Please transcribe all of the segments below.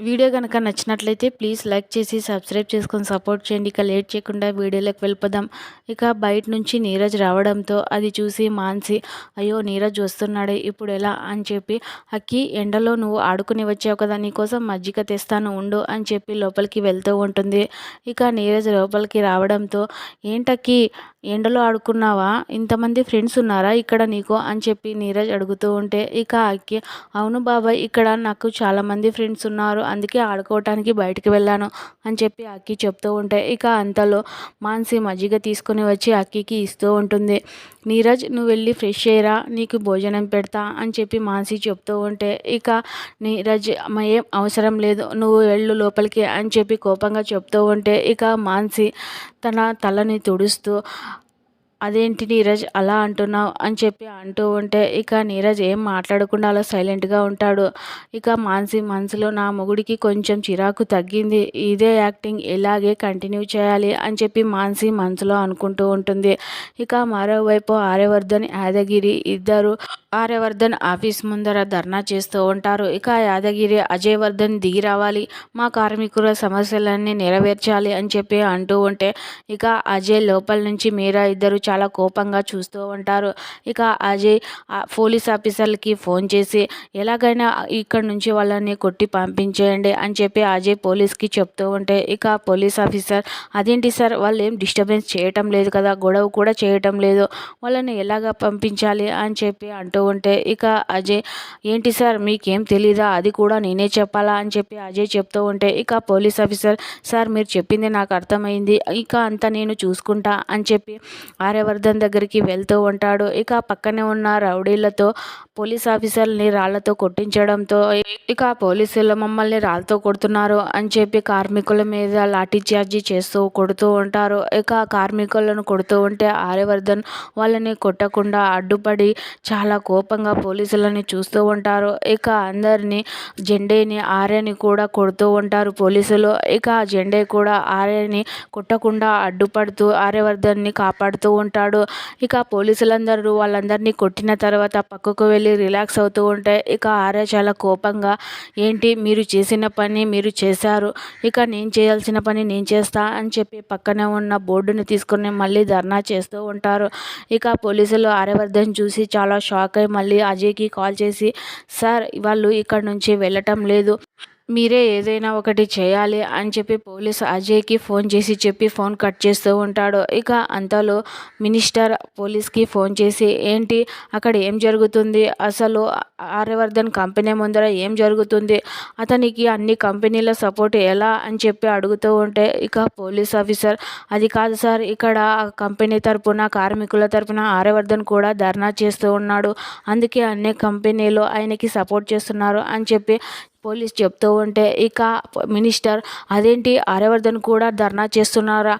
Video కనుక నచ్చినట్లయితే please like చేసి సబ్స్క్రైబ్ చేసుకొని సపోర్ట్ చేయండి. ఇక లేట్ చేయకుండా వీడియోలోకి వెళ్ళిపోదాం. ఇక బయట నుంచి నీరజ్ రావడంతో అది చూసి మాన్సి అయ్యో నీరజ్ వస్తున్నాడే ఇప్పుడు ఎలా? అని చెప్పి అక్కి ఎండలో నువ్వు ఆడుకుని వచ్చావు కదా నీకోసం మజ్జిగ తెస్తాను ఉండు అని చెప్పి లోపలికి వెళ్తూ ఉంటుంది. ఇక నీరజ్ లోపలికి రావడంతో ఏంటక్కి ఎండలో ఆడుకున్నావా? ఇంతమంది ఫ్రెండ్స్ ఉన్నారా ఇక్కడ నీకు? అని చెప్పి నీరజ్ అడుగుతూ ఉంటే ఇక అక్కి అవును బాబాయ్ ఇక్కడ నాకు చాలామంది ఫ్రెండ్స్ ఉన్నారు అందుకే ఆడుకోవటానికి బయటికి వెళ్ళాను అని చెప్పి అక్కి చెప్తూ ఉంటే ఇక అంతలో మాన్సి మజ్జిగ తీసుకుని వచ్చి అక్కికి ఇస్తూ ఉంటుంది. నీరజ్ నువ్వు వెళ్ళి ఫ్రెష్ అయ్యరా నీకు భోజనం పెడతా అని చెప్పి మాన్సి చెప్తూ ఉంటే ఇక నీరజ్ ఏం అవసరం లేదు నువ్వు వెళ్ళు లోపలికి అని చెప్పి కోపంగా చెప్తూ ఉంటే ఇక మాన్సి తన తలని తుడుస్తూ అదేంటి నీరజ్ అలా అంటున్నావు అని చెప్పి అంటూ ఉంటే ఇక నీరజ్ ఏం మాట్లాడకుండా అలా సైలెంట్గా ఉంటాడు. ఇక మాన్సి మనసులో నా మొగుడికి కొంచెం చిరాకు తగ్గింది. ఇదే యాక్టింగ్ ఇలాగే కంటిన్యూ చేయాలి అని చెప్పి మాన్సి మనసులో అనుకుంటూ ఉంటుంది. ఇక మరోవైపు ఆర్యవర్ధన్ యాదగిరి ఇద్దరు ఆర్యవర్ధన్ ఆఫీస్ ముందర ధర్నా చేస్తూ ఉంటారు. ఇక యాదగిరి అజయ్ వర్ధన్ దిగి రావాలి. మా కార్మికుల సమస్యలన్నీ నెరవేర్చాలి అని చెప్పి అంటూ ఉంటే ఇక అజయ్ లోపల నుంచి మీరా ఇద్దరు చాలా కోపంగా చూస్తూ ఉంటారు. ఇక అజయ్ పోలీస్ ఆఫీసర్లకి ఫోన్ చేసి ఎలాగైనా ఇక్కడ నుంచి వాళ్ళని కొట్టి పంపించేయండి అని చెప్పి అజయ్ పోలీస్కి చెప్తూ ఉంటే ఇక పోలీస్ ఆఫీసర్ అదేంటి సార్ వాళ్ళు ఏం డిస్టర్బెన్స్ చేయటం లేదు కదా గొడవ కూడా చేయటం లేదు. వాళ్ళని ఎలాగ పంపించాలి? అని చెప్పి అంటూ ఉంటే ఇక అజయ్ ఏంటి సార్ మీకేం తెలీదా? అది కూడా నేనే చెప్పాలా? అని చెప్పి అజయ్ చెప్తూ ఉంటే ఇక పోలీస్ ఆఫీసర్ సార్ మీరు చెప్పింది నాకు అర్థమైంది. ఇక అంతా నేను చూసుకుంటా అని చెప్పి ఆర్యవర్ధన్ దగ్గరికి వెళ్తూ ఉంటాడు. ఇక పక్కనే ఉన్న రౌడీలతో పోలీస్ ఆఫీసర్ని రాళ్ళతో కొట్టించడంతో ఇక పోలీసులు మమ్మల్ని రాళ్ళతో కొడుతున్నారు అని చెప్పి కార్మికుల మీద లాఠీచార్జీ చేస్తూ కొడుతూ ఉంటారు. ఇక కార్మికులను కొడుతూ ఉంటే ఆర్యవర్ధన్ వాళ్ళని కొట్టకుండా అడ్డుపడి చాలా కోపంగా పోలీసులని చూస్తూ ఉంటారు. ఇక అందరినీ జెండేని ఆర్యని కూడా కొడుతూ ఉంటారు పోలీసులు. ఇక ఆ జెండే కూడా ఆర్యని కొట్టకుండా అడ్డుపడుతూ ఆర్యవర్ధన్ని కాపాడుతూ ఉంటాడు. ఇక పోలీసులందరూ వాళ్ళందరినీ కొట్టిన తర్వాత పక్కకు వెళ్ళి రిలాక్స్ అవుతూ ఉంటే ఇక ఆర్య చాలా కోపంగా ఏంటి మీరు చేసిన పని మీరు చేశారు. ఇక నేను చేయాల్సిన పని నేను చేస్తా అని చెప్పి పక్కనే ఉన్న బోర్డుని తీసుకుని మళ్ళీ ధర్నా చేస్తూ ఉంటారు. ఇక పోలీసులు ఆర్యవర్ధన్ చూసి చాలా షాక్ అయి మళ్ళీ అజయ్కి కాల్ చేసి సార్ వాళ్ళు ఇక్కడ నుంచి వెళ్ళటం లేదు. మీరే ఏదైనా ఒకటి చేయాలి అని చెప్పి పోలీస్ అజయ్కి ఫోన్ చేసి చెప్పి ఫోన్ కట్ చేస్తూ ఉంటాడు. ఇక అంతలో మినిస్టర్ పోలీస్కి ఫోన్ చేసి ఏంటి? అక్కడ ఏం జరుగుతుంది? అసలు ఆర్యవర్ధన్ కంపెనీ ముందర ఏం జరుగుతుంది? అతనికి అన్ని కంపెనీల సపోర్ట్ ఎలా? అని చెప్పి అడుగుతూ ఉంటే ఇక పోలీస్ ఆఫీసర్ అది కాదు సార్ ఇక్కడ కంపెనీ తరపున కార్మికుల తరపున ఆర్యవర్ధన్ కూడా ధర్నా చేస్తూ ఉన్నాడు. అందుకే అన్ని కంపెనీలు ఆయనకి సపోర్ట్ చేస్తున్నారు అని చెప్పి పోలీస్ చెప్తూ ఉంటే ఇక మినిస్టర్ అదేంటి ఆర్యవర్ధన్ కూడా ధర్నా చేస్తున్నారా?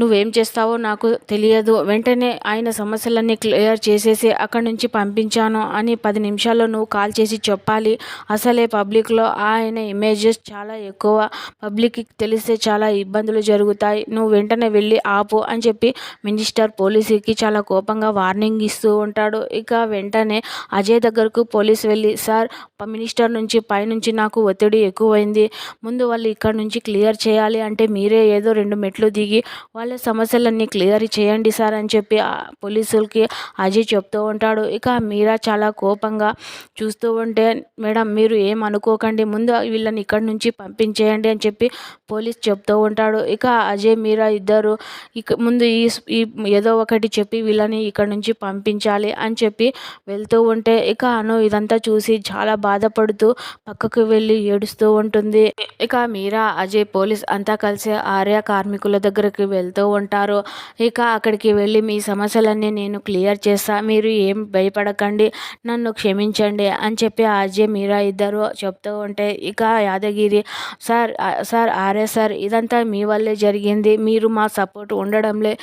నువ్వేం చేస్తావో నాకు తెలియదు. వెంటనే ఆయన సమస్యలన్నీ క్లియర్ చేసేసి అక్కడి నుంచి పంపించాను అని పది నిమిషాల్లో నువ్వు కాల్ చేసి చెప్పాలి. అసలే పబ్లిక్లో ఆయన ఇమేజెస్ చాలా ఎక్కువ. పబ్లిక్కి తెలిస్తే చాలా ఇబ్బందులు జరుగుతాయి. నువ్వు వెంటనే వెళ్ళి ఆపు అని చెప్పి మినిస్టర్ పోలీసుకి చాలా కోపంగా వార్నింగ్ ఇస్తూ ఉంటాడు. ఇక వెంటనే అజయ్ దగ్గరకు పోలీస్ వెళ్ళి సార్ మినిస్టర్ నుంచి పైనుంచి నా నాకు ఒత్తిడి ఎక్కువైంది. ముందు వాళ్ళు ఇక్కడ నుంచి క్లియర్ చేయాలి అంటే మీరే ఏదో రెండు మెట్లు దిగి వాళ్ళ సమస్యలన్నీ క్లియర్ చేయండి సార్ అని చెప్పి పోలీసులకి అజయ్ చెప్తూ ఉంటాడు. ఇక మీరా చాలా కోపంగా చూస్తూ ఉంటే మేడం మీరు ఏం అనుకోకండి. ముందు వీళ్ళని ఇక్కడి నుంచి పంపించేయండి అని చెప్పి పోలీస్ చెప్తూ ఉంటాడు. ఇక అజయ్ మీరా ఇద్దరు ఇక ముందు ఈ ఏదో ఒకటి చెప్పి వీళ్ళని ఇక్కడ నుంచి పంపించాలి అని చెప్పి వెళ్తూ ఉంటే ఇక అను ఇదంతా చూసి చాలా బాధపడుతూ పక్కకు వెళ్ళి ఏడుస్తూ ఉంటుంది. ఇక మీరా అజయ్ పోలీస్ అంతా కలిసి ఆర్య కార్మికుల దగ్గరికి వెళ్తూ ఉంటారు. ఇక అక్కడికి వెళ్ళి మీ సమస్యలన్నీ నేను క్లియర్ చేస్తా. మీరు ఏం భయపడకండి నన్ను క్షమించండి అని చెప్పి అజయ్ మీరా ఇద్దరు చెప్తూ ఉంటే ఇక Yadagiri sir sir Arya sir ఇదంతా మీ వల్లే జరిగింది. మీరు మా సపోర్ట్ ఉండడంలే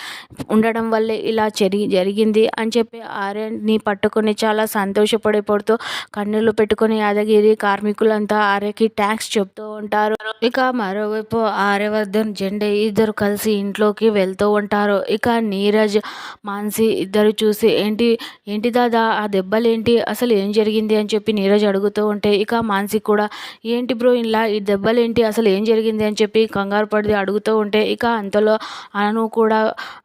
ఉండడం వల్లే ఇలా జరిగి జరిగింది అని చెప్పి ఆర్యని పట్టుకొని చాలా సంతోషపడిపోతూ కన్నులు పెట్టుకొని యాదగిరి కార్మికులంతా ఆర్యకి ట్యాక్స్ చెప్తూ ఉంటారు. ఇక మరోవైపు ఆర్యవర్ధన్ జెండే ఇద్దరు కలిసి ఇంట్లోకి వెళ్తూ ఉంటారు. ఇక నీరజ్ మాన్సి ఇద్దరు చూసి ఏంటి ఏంటి దాదా ఆ దెబ్బలేంటి? అసలు ఏం జరిగింది? అని చెప్పి నీరజ్ అడుగుతూ ఉంటే ఇక మాన్సి కూడా ఏంటి బ్రో ఇలా ఈ దెబ్బలేంటి? అసలు ఏం జరిగింది? అని చెప్పి కంగారు పడి అడుగుతూ ఉంటే ఇక అంతలో అను కూడా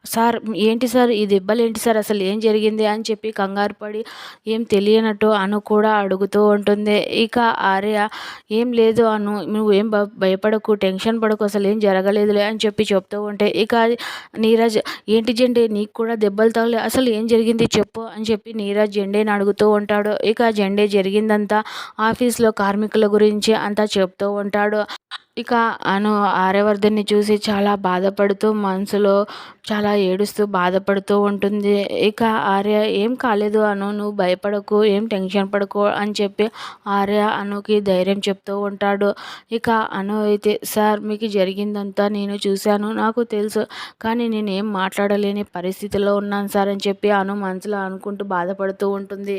సార్ ఏంటి సార్? ఈ దెబ్బలు ఏంటి సార్? అసలు ఏం జరిగింది? అని చెప్పి కంగారు పడి ఏం తెలియనట్టు అను కూడా అడుగుతూ ఉంటుంది. ఇక ఆర్య ఏం లేదు అను నువ్వు ఏం భయపడకు టెన్షన్ పడకు అసలు ఏం జరగలేదులే అని చెప్పి చెప్తూ ఉంటే ఇక నీరజ్ ఏంటి జెండే నీకు కూడా దెబ్బలు తగలే అసలు ఏం జరిగింది చెప్పు అని చెప్పి నీరజ్ జెండేని అడుగుతూ ఉంటాడు. ఇక జెండే జరిగిందంతా ఆఫీస్లో కార్మికుల గురించి అంతా చెప్తూ ఉంటాడు. ఇక అను ఆర్యవర్ధన్ని చూసి చాలా బాధపడుతూ మనసులో చాలా ఏడుస్తూ బాధపడుతూ ఉంటుంది. ఇక ఆర్య ఏం కాలేదు అను నువ్వు భయపడకు ఏం టెన్షన్ పడకు అని చెప్పి ఆర్య అనుకి ధైర్యం చెప్తూ ఉంటాడు. ఇక అను అయితే సార్ మీకు జరిగిందంతా నేను చూశాను నాకు తెలుసు కానీ నేను ఏం మాట్లాడలేని పరిస్థితిలో ఉన్నాను సార్ అని చెప్పి అను మనసులో అనుకుంటూ బాధపడుతూ ఉంటుంది.